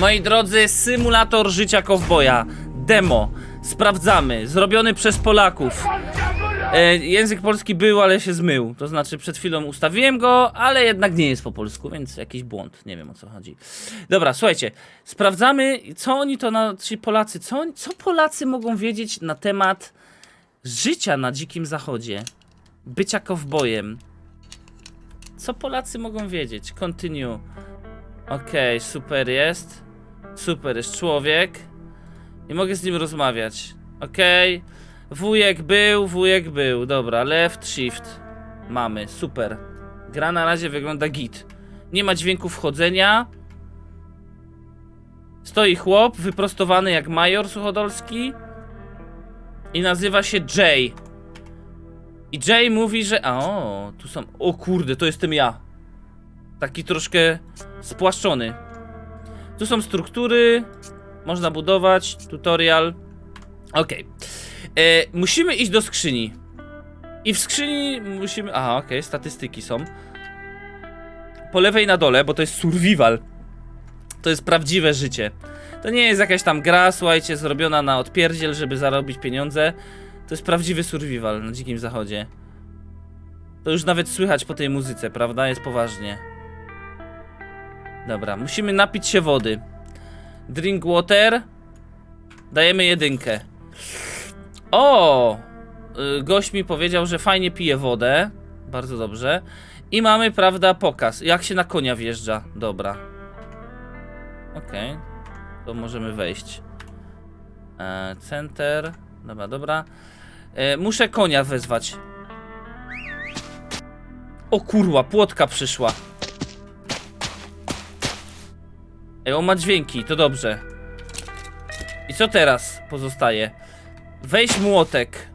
Moi drodzy, symulator życia kowboja. Demo. Sprawdzamy. Zrobiony przez Polaków. E, język polski był, ale się zmył. To znaczy, przed chwilą ustawiłem go, ale jednak nie jest po polsku, więc jakiś błąd. Nie wiem o co chodzi. Dobra, słuchajcie. Sprawdzamy, co oni to na. Ci Polacy, co, oni, co Polacy mogą wiedzieć na temat życia na dzikim zachodzie. Bycia kowbojem. Co Polacy mogą wiedzieć? Continue. Okej, super jest. Super jest człowiek. I mogę z nim rozmawiać. Okej. Wujek był, wujek był. Dobra, left, shift. Mamy, super. Gra na razie wygląda git. Nie ma dźwięku wchodzenia. Stoi chłop, wyprostowany jak major suchodolski. I nazywa się Jay. I Jay mówi, że. O, tu są. O kurde, to jestem ja. Taki troszkę spłaszczony. Tu są struktury. Można budować. Tutorial. Okej. E, Musimy iść do skrzyni. I w skrzyni musimy. Aha, okej, statystyki są. Po lewej na dole, bo to jest survival. To jest prawdziwe życie. To nie jest jakaś tam gra, słuchajcie, zrobiona na odpierdziel, żeby zarobić pieniądze. To jest prawdziwy survival na dzikim zachodzie. To już nawet słychać po tej muzyce, prawda? Jest poważnie. Dobra, musimy napić się wody. Drink water. Dajemy jedynkę. O! Y, Gość mi powiedział, że fajnie pije wodę. Bardzo dobrze. I mamy, prawda, pokaz. Jak się na konia wjeżdża. Dobra. Okej. To możemy wejść. E, center. Dobra, dobra. E, muszę konia wezwać. O kurwa, płotka przyszła. Ej, on ma dźwięki, to dobrze. I co teraz pozostaje? Weź młotek.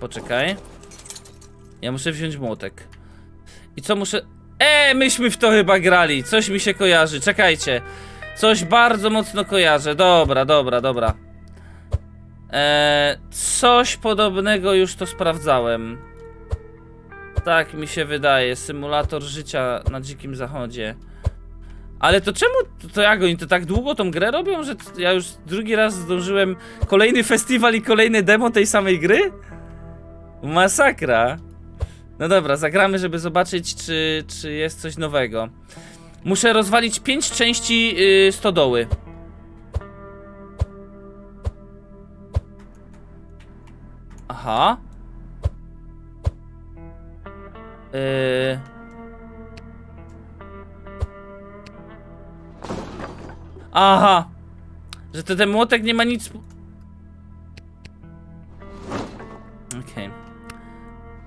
Poczekaj. Ja muszę wziąć młotek. I co muszę... E, myśmy w to chyba grali. Coś mi się kojarzy. Czekajcie. Coś bardzo mocno kojarzę. Dobra, dobra, dobra. E, coś podobnego już to sprawdzałem. Tak mi się wydaje. Symulator życia na dzikim zachodzie. Ale to czemu, to, jak oni to tak długo tą grę robią, że ja już drugi raz zdążyłem kolejny festiwal i kolejne demo tej samej gry? Masakra. No dobra, zagramy, żeby zobaczyć, czy, czy jest coś nowego. Muszę rozwalić pięć części yy, stodoły. Aha. Yy... Aha. Że to ten młotek nie ma nic. Okej.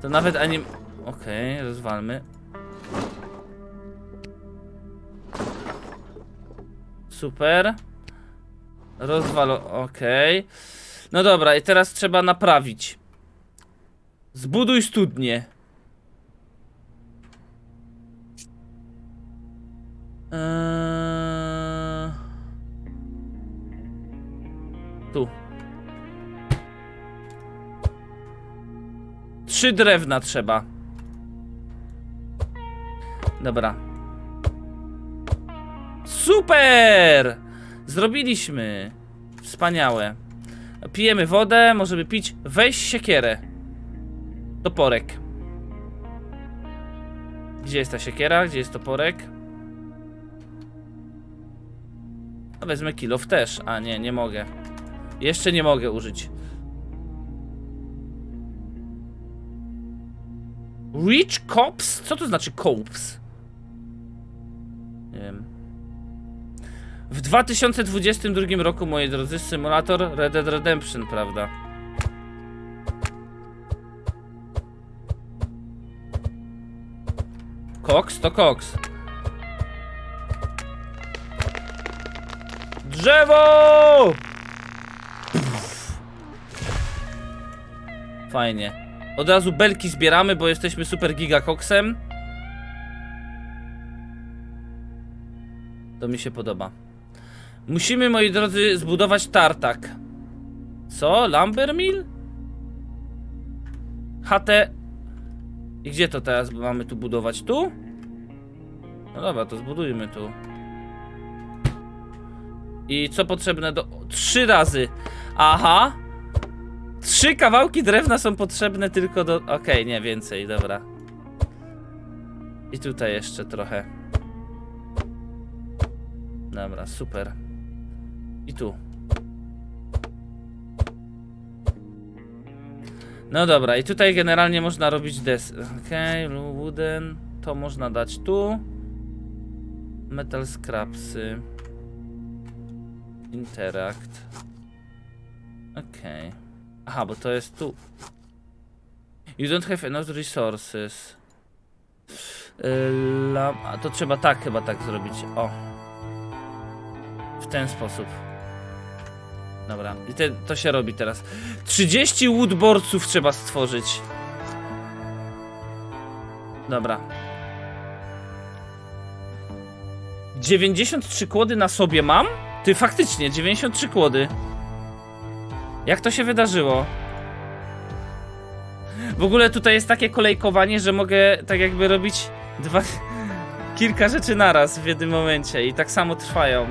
To nawet ani. Okej, rozwalmy. Super. Rozwal. Okej. No dobra, i teraz trzeba naprawić. Zbuduj studnię. Eee... Tu. Trzy drewna trzeba. Dobra. Super! Zrobiliśmy. Wspaniałe. Pijemy wodę, możemy pić. Weź siekierę. Toporek. Gdzie jest ta siekiera? Gdzie jest toporek? A wezmę kilof też. A nie, nie mogę. Jeszcze nie mogę użyć. Rich Cops? Co to znaczy Cops? Nie wiem. W 2022 roku, moi drodzy, symulator Red Dead Redemption, prawda? Cox to Cox. Drzewo! Fajnie. Od razu belki zbieramy, bo jesteśmy super gigakoksem. To mi się podoba. Musimy, moi drodzy, zbudować tartak. Co? Lumber mill? HT. I gdzie to teraz mamy tu budować? Tu? No dobra, to zbudujmy tu. I co potrzebne do... Trzy razy. Aha. Trzy kawałki drewna są potrzebne tylko do... Okej, nie, więcej, dobra. I tutaj jeszcze trochę. Dobra, super. I tu. No dobra, i tutaj generalnie można robić des. Okej, okay, wooden. To można dać tu. Metal scrapsy. Interact. Okej. Aha, bo to jest tu. You don't have enough resources. Yy, A to trzeba tak chyba tak zrobić. O. W ten sposób. Dobra, i te, to się robi teraz. 30 woodboardców trzeba stworzyć. Dobra. 93 kłody na sobie mam? Ty faktycznie, 93 kłody. Jak to się wydarzyło? W ogóle tutaj jest takie kolejkowanie, że mogę tak jakby robić dwa, kilka rzeczy naraz w jednym momencie i tak samo trwają.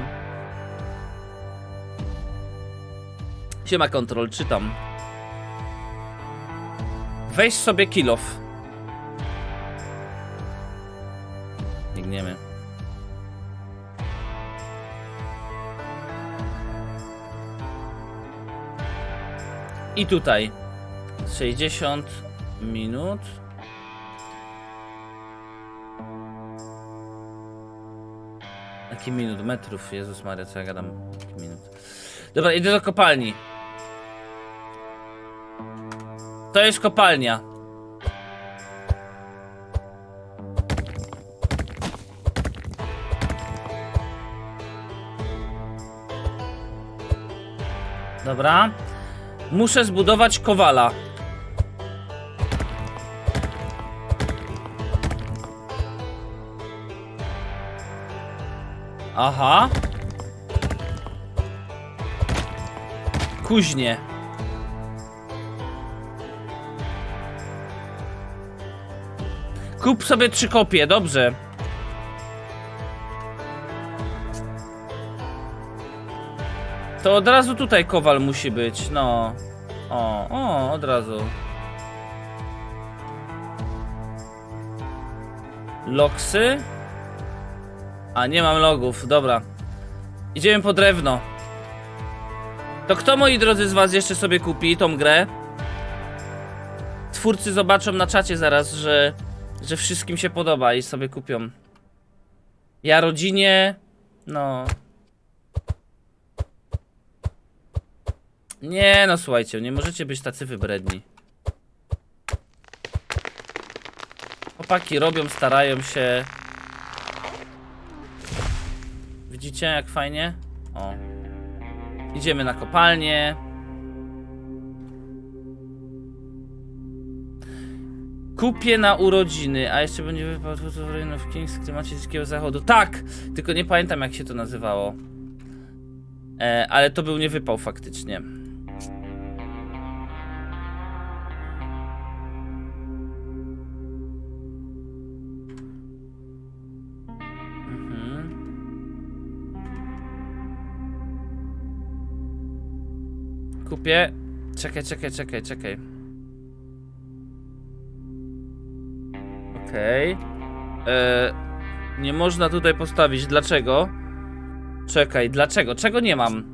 Siema kontrol, czytam. Weź sobie kilof. Biegniemy. I tutaj 60 minut. Jaki minut? Metrów, Jezus Maria, co ja gadam? Jaki minut? Dobra, idę do kopalni. To jest kopalnia. Dobra. Muszę zbudować kowala. Aha. Kuźnie. Kup sobie trzy kopie, dobrze. To od razu tutaj kowal musi być, no. O, o, od razu. Loksy? A, nie mam logów, dobra. Idziemy po drewno. To kto, moi drodzy, z was jeszcze sobie kupi tą grę? Twórcy zobaczą na czacie zaraz, że, że wszystkim się podoba i sobie kupią. Ja rodzinie, no... Nie, no słuchajcie, nie możecie być tacy wybredni. Chłopaki robią, starają się. Widzicie, jak fajnie? O. Idziemy na kopalnię. Kupię na urodziny, a jeszcze będzie wypadł w Kings w klimacie Dzikiego Zachodu. Tak! Tylko nie pamiętam jak się to nazywało. E, ale to był nie wypał faktycznie. Czekaj, czekaj, czekaj, czekaj. Okej. E, Nie można tutaj postawić. Dlaczego? Czekaj, dlaczego? Czego nie mam?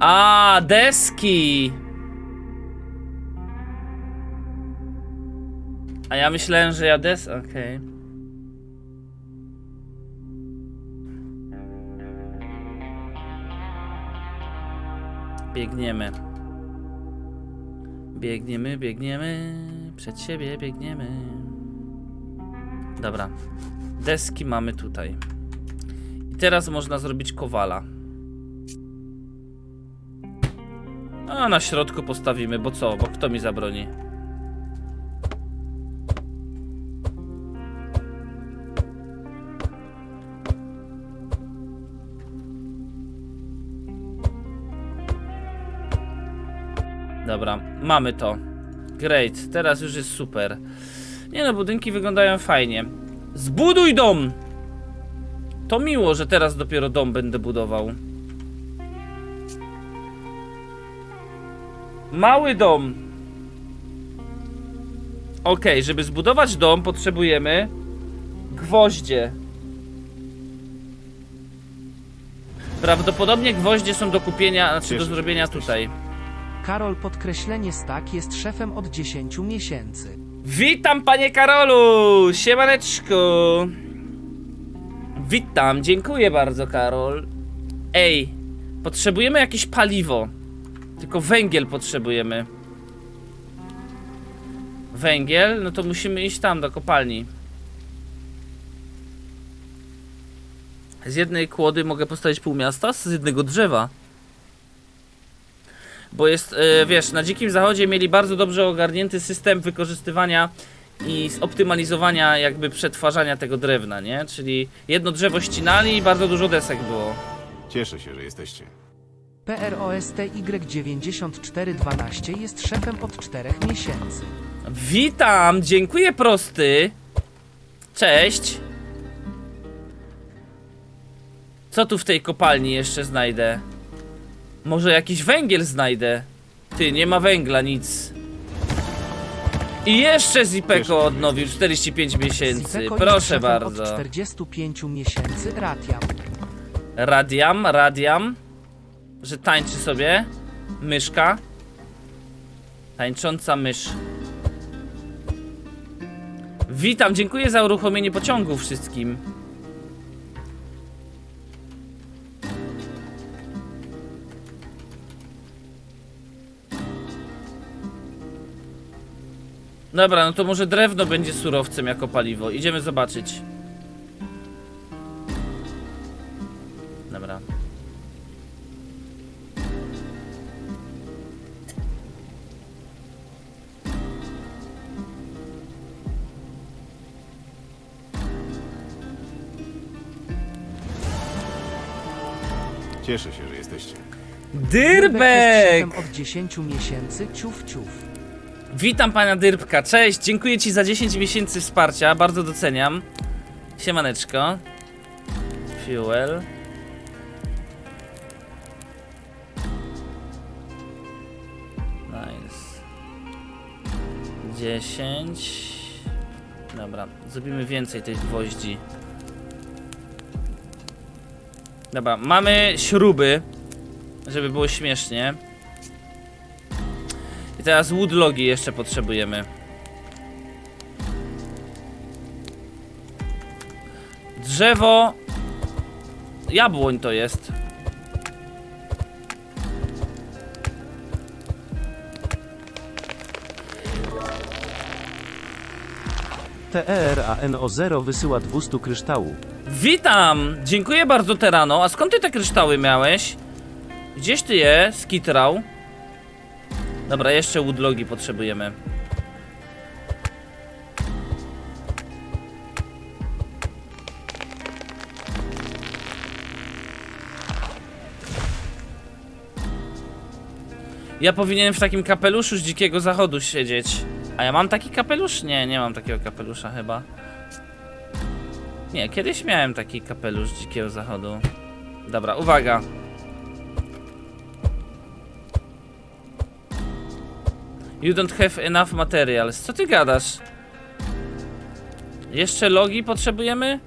A, deski! A ja myślałem, że ja des... Okej. Biegniemy. Biegniemy, biegniemy. Przed siebie biegniemy. Dobra. Deski mamy tutaj. I teraz można zrobić kowala. A na środku postawimy, bo co? Bo kto mi zabroni? Dobra, mamy to. Great, teraz już jest super. Nie no, budynki wyglądają fajnie. Zbuduj dom! To miło, że teraz dopiero dom będę budował. Mały dom. Okej, żeby zbudować dom potrzebujemy gwoździe. Prawdopodobnie gwoździe są do kupienia, znaczy do zrobienia tutaj. Karol podkreślenie Stak jest szefem od 10 miesięcy. Witam panie Karolu! Siemaneczko! Witam, dziękuję bardzo Karol. Ej, potrzebujemy jakieś paliwo. Tylko węgiel potrzebujemy. Węgiel? No to musimy iść tam do kopalni. Z jednej kłody mogę postawić pół miasta, z jednego drzewa. Bo jest, e, wiesz, na Dzikim Zachodzie mieli bardzo dobrze ogarnięty system wykorzystywania i zoptymalizowania jakby przetwarzania tego drewna, nie? Czyli jedno drzewo ścinali i bardzo dużo desek było. Cieszę się, że jesteście. PROSTY9412 jest szefem od 4 miesięcy. Witam, dziękuję prosty. Cześć. Co tu w tej kopalni jeszcze znajdę? Może jakiś węgiel znajdę? Ty, nie ma węgla, nic. I jeszcze Zipeko odnowił 45 miesięcy. Zipeko jest Proszę szefem bardzo. Od 45 miesięcy. Radiam, radiam. Że tańczy sobie. Myszka. Tańcząca mysz. Witam, dziękuję za uruchomienie pociągu wszystkim. Dobra, no to może drewno będzie surowcem jako paliwo. Idziemy zobaczyć. Dobra. Cieszę się, że jesteście. jest Dyrbek! od 10 miesięcy Ciuf Ciuf. Witam pana Dyrbka, cześć, dziękuję ci za 10 miesięcy wsparcia, bardzo doceniam. Siemaneczko. Fuel. Nice. 10. Dobra, zrobimy więcej tych gwoździ. Dobra, mamy śruby, żeby było śmiesznie. Teraz woodlogi jeszcze potrzebujemy. Drzewo. Jabłoń to jest. TERANO0 wysyła 200 kryształów. Witam! Dziękuję bardzo, Terano. A skąd ty te kryształy miałeś? Gdzieś ty je skitrał? Dobra, jeszcze woodlogi potrzebujemy. Ja powinienem w takim kapeluszu z dzikiego zachodu siedzieć. A ja mam taki kapelusz? Nie, nie mam takiego kapelusza chyba. Nie, kiedyś miałem taki kapelusz dzikiego zachodu. Dobra, uwaga. You don't have enough materials. Co ty gadasz? Jeszcze logi potrzebujemy?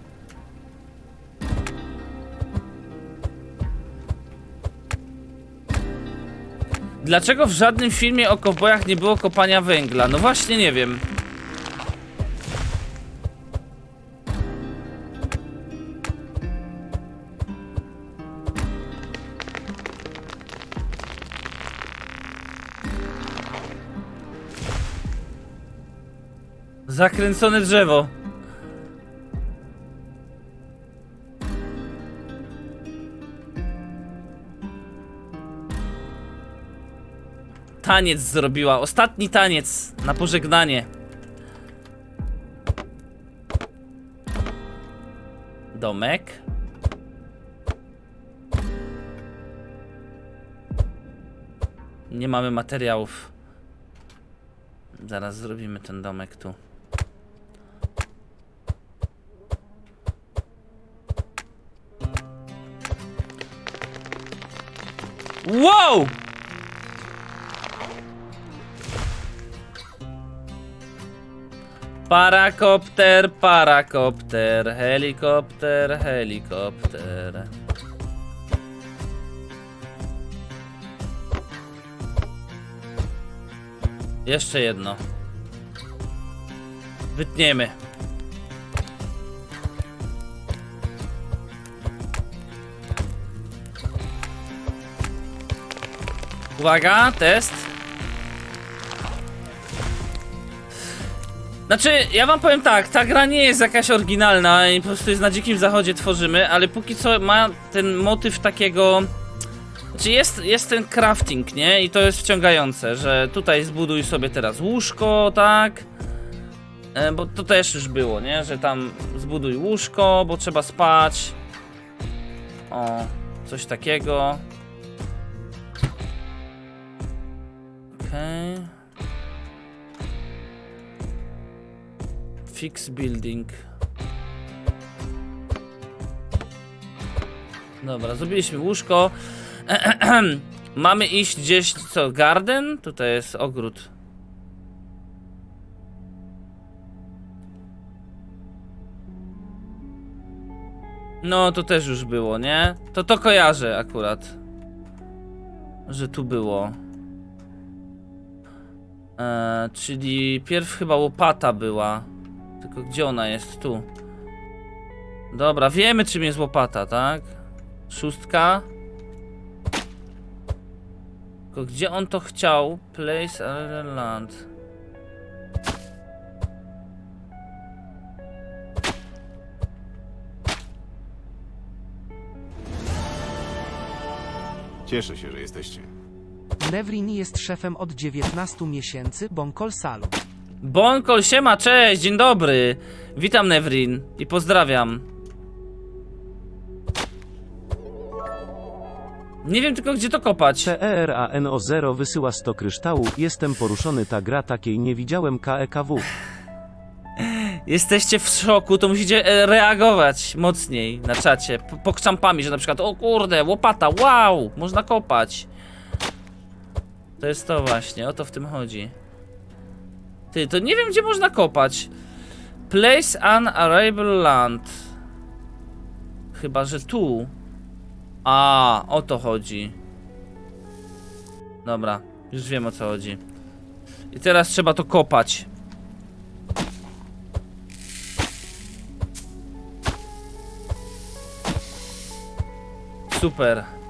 Dlaczego w żadnym filmie o kowbojach nie było kopania węgla? No właśnie nie wiem. Zakręcone drzewo. Taniec zrobiła. Ostatni taniec na pożegnanie. Domek. Nie mamy materiałów. Zaraz zrobimy ten domek tu. Wow! Parakopter, parakopter, helikopter, helikopter. Jeszcze jedno. Wytniemy. Uwaga, test. Znaczy, ja wam powiem tak, ta gra nie jest jakaś oryginalna i po prostu jest na dzikim zachodzie tworzymy, ale póki co ma ten motyw takiego... Znaczy jest, jest ten crafting, nie? I to jest wciągające, że tutaj zbuduj sobie teraz łóżko, tak? E, bo to też już było, nie? Że tam zbuduj łóżko, bo trzeba spać. O, coś takiego. Fix building. Dobra, zrobiliśmy łóżko. Mamy iść gdzieś, co, garden? Tutaj jest ogród. No, to też już było, nie? To to kojarzę akurat. Że tu było. E, czyli pierw chyba łopata była. Tylko gdzie ona jest? Tu. Dobra, wiemy czym jest łopata, tak? Szóstka. Tylko gdzie on to chciał? Place a land. Cieszę się, że jesteście. Nevrin jest szefem od 19 miesięcy Bonkol Salu. Bonkol, siema, cześć, dzień dobry. Witam Nevrin i pozdrawiam. Nie wiem tylko gdzie to kopać. TERANO0 wysyła 100 kryształu. Jestem poruszony ta gra takiej nie widziałem E KEKW. Jesteście w szoku, to musicie e, reagować mocniej na czacie. Po- Pokczampami, że na przykład, o kurde, łopata, wow, można kopać. To jest to właśnie, o to w tym chodzi. Ty, to nie wiem gdzie można kopać. Place unarable land. Chyba, że tu. A, o to chodzi. Dobra, już wiem o co chodzi. I teraz trzeba to kopać. Super.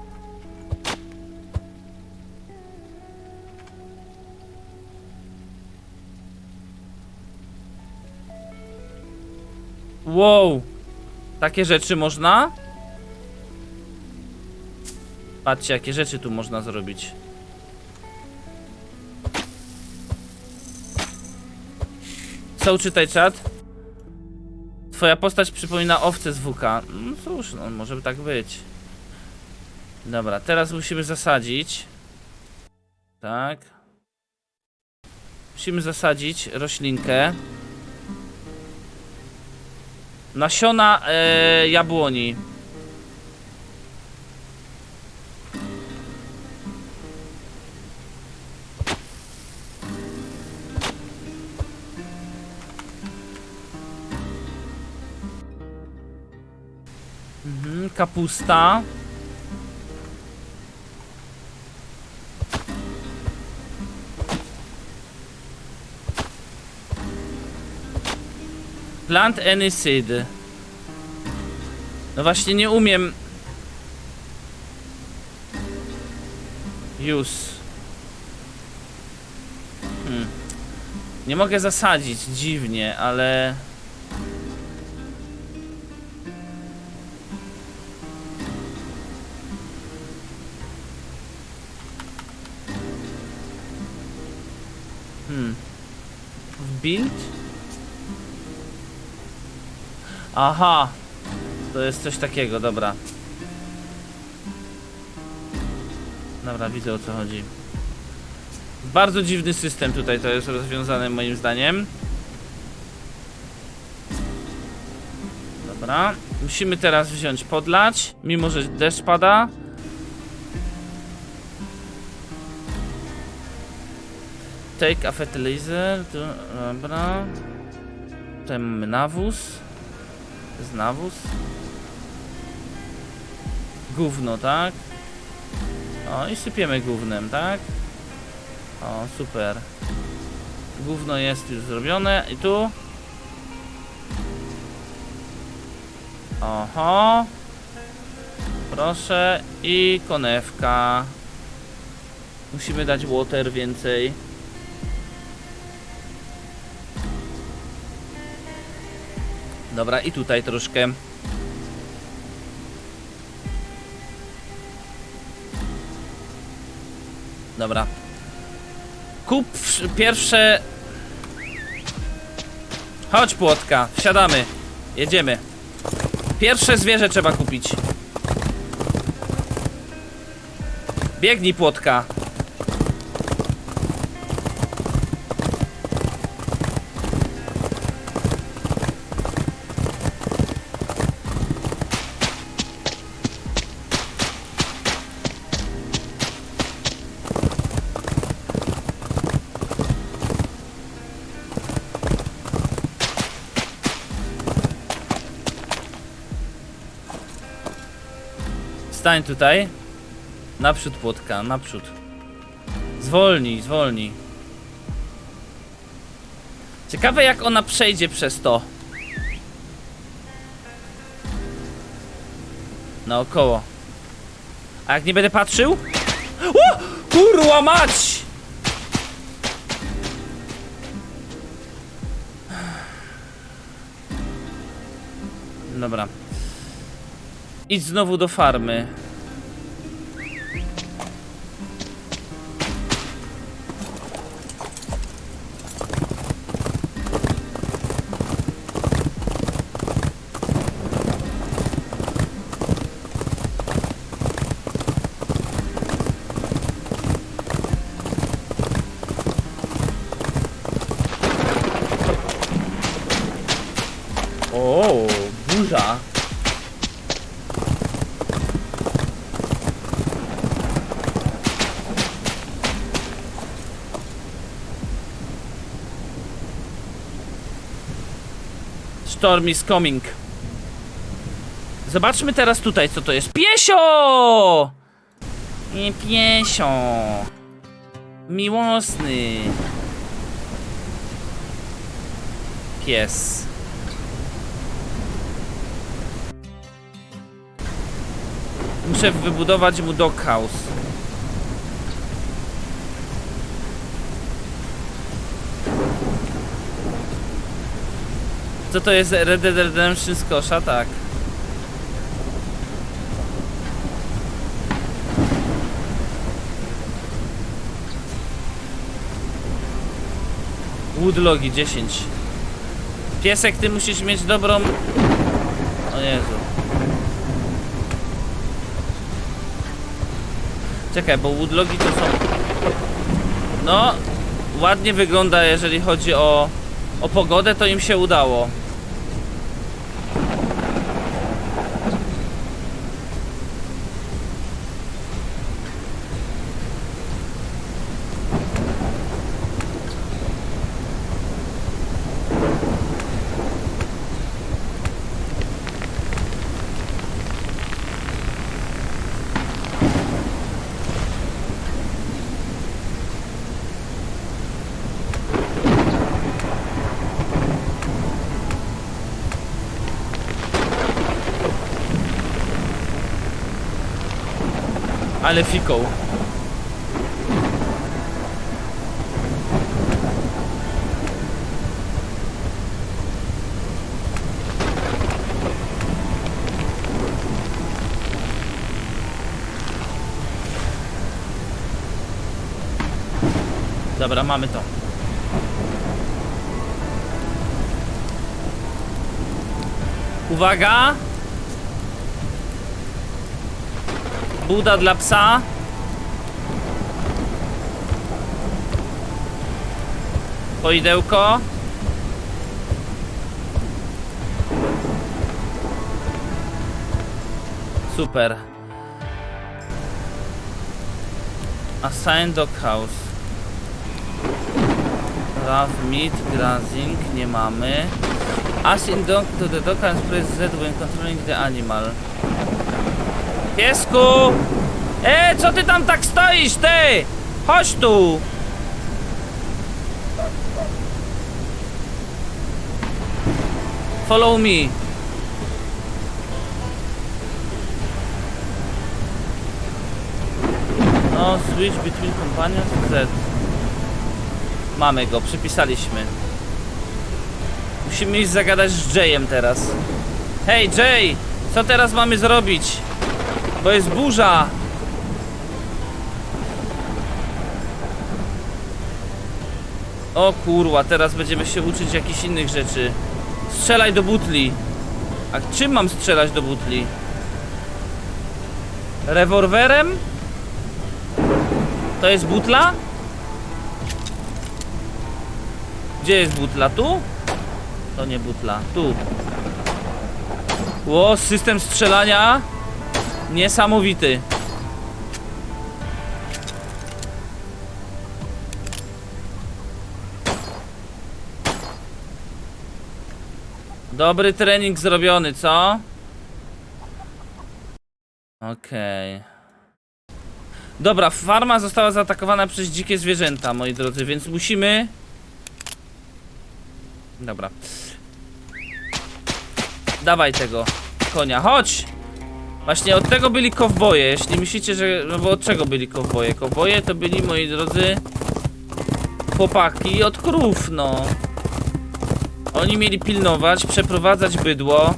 Wow. Takie rzeczy można? Patrzcie, jakie rzeczy tu można zrobić. Co czytaj czat? Twoja postać przypomina owce z WK. No cóż, no może tak być. Dobra, teraz musimy zasadzić. Tak. Musimy zasadzić roślinkę. Nasiona e, jabłoni. Mhm, kapusta. Plant any seed. No właśnie nie umiem. Use. Hmm. Nie mogę zasadzić, dziwnie, ale... Hmm. Build? Aha. To jest coś takiego, dobra. Dobra, widzę o co chodzi. Bardzo dziwny system tutaj to jest rozwiązany moim zdaniem. Dobra. Musimy teraz wziąć podlać, mimo że deszcz pada. Take a fertilizer. Dobra. Tutaj mamy nawóz. Jest nawóz. Gówno, tak? O, i sypiemy gównem, tak? O, super. Gówno jest już zrobione. I tu? Oho. Proszę. I konewka. Musimy dać water więcej. Dobra, i tutaj troszkę. Dobra. Kup wsz- pierwsze. Chodź, płotka, wsiadamy. Jedziemy. Pierwsze zwierzę trzeba kupić. Biegnij, płotka. Stań tutaj. Naprzód płotka, naprzód. Zwolnij, zwolnij. Ciekawe jak ona przejdzie przez to. Naokoło. A jak nie będę patrzył? O! Kurwa mać! Dobra. Idź znowu do farmy. Storm is coming. Zobaczmy teraz tutaj, co to jest. Piesio! Nie piesio. Miłosny. Pies. Muszę wybudować mu doghouse. Co to jest Red Dead Redemption z kosza? Tak. Woodlogi 10. Piesek, ty musisz mieć dobrą... O Jezu. Czekaj, bo woodlogi to są... No, ładnie wygląda, jeżeli chodzi o, o pogodę, to im się udało. Ale fikoł. Dobra, mamy to. Uwaga! Buda dla psa. Poidełko. Super. Assign dog house. Rough meat, grazing, nie mamy. As in dog to the dog and press Z when controlling the animal. Piesku! E, co ty tam tak stoisz, ty? Chodź tu! Follow me. No, switch between companions Z. Mamy go, przypisaliśmy. Musimy iść zagadać z Jayem teraz. Hej, Jay! Co teraz mamy zrobić? Bo jest burza! O kurwa, teraz będziemy się uczyć jakichś innych rzeczy. Strzelaj do butli. A czym mam strzelać do butli? Rewolwerem? To jest butla? Gdzie jest butla? Tu? To nie butla, tu. Ło, system strzelania niesamowity. Dobry trening zrobiony, co? Okej. Dobra, farma została zaatakowana przez dzikie zwierzęta, moi drodzy, więc musimy... Dobra. Dawaj tego konia, chodź! Właśnie od tego byli kowboje, jeśli myślicie, że... No bo od czego byli kowboje? Kowboje to byli, moi drodzy, chłopaki od krów, no. Oni mieli pilnować, przeprowadzać bydło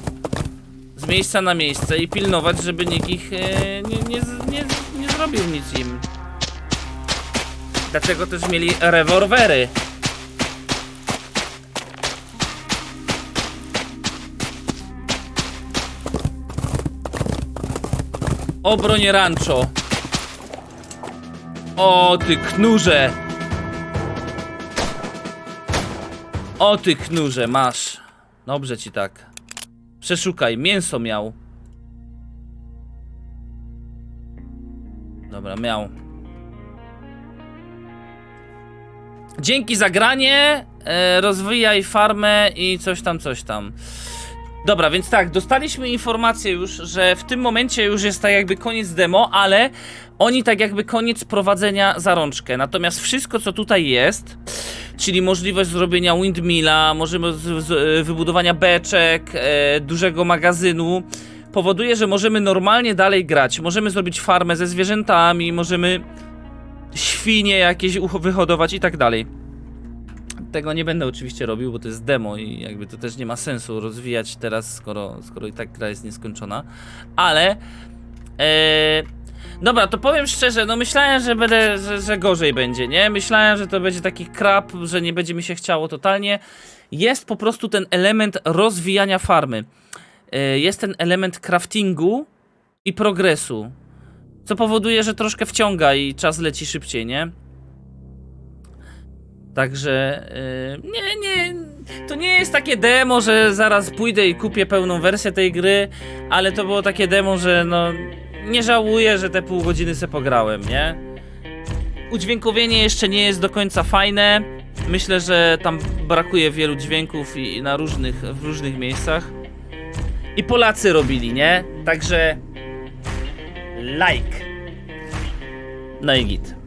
z miejsca na miejsce i pilnować, żeby nikt ich e, nie, nie, nie, nie zrobił nic im. Dlatego też mieli rewolwery. Obronie rancho. O ty knurze. O ty knurze, masz. Dobrze ci tak. Przeszukaj, mięso miał. Dobra, miał. Dzięki za granie. E, rozwijaj farmę i coś tam, coś tam. Dobra, więc tak, dostaliśmy informację już, że w tym momencie już jest tak jakby koniec demo, ale oni tak jakby koniec prowadzenia za rączkę. Natomiast wszystko, co tutaj jest, czyli możliwość zrobienia windmilla, możemy z, wybudowania beczek, e, dużego magazynu, powoduje, że możemy normalnie dalej grać. Możemy zrobić farmę ze zwierzętami, możemy świnie jakieś wyhodować i tak dalej. Tego nie będę oczywiście robił, bo to jest demo i jakby to też nie ma sensu rozwijać teraz, skoro, skoro i tak gra jest nieskończona. Ale. E, dobra, to powiem szczerze, no myślałem, że będę, że, że gorzej będzie, nie? Myślałem, że to będzie taki krap, że nie będzie mi się chciało totalnie. Jest po prostu ten element rozwijania farmy. E, jest ten element craftingu i progresu. Co powoduje, że troszkę wciąga i czas leci szybciej, nie? Także yy, nie, nie, to nie jest takie demo, że zaraz pójdę i kupię pełną wersję tej gry, ale to było takie demo, że no nie żałuję, że te pół godziny se pograłem, nie? Udźwiękowienie jeszcze nie jest do końca fajne. Myślę, że tam brakuje wielu dźwięków i, na różnych, w różnych miejscach. I Polacy robili, nie? Także like. No git.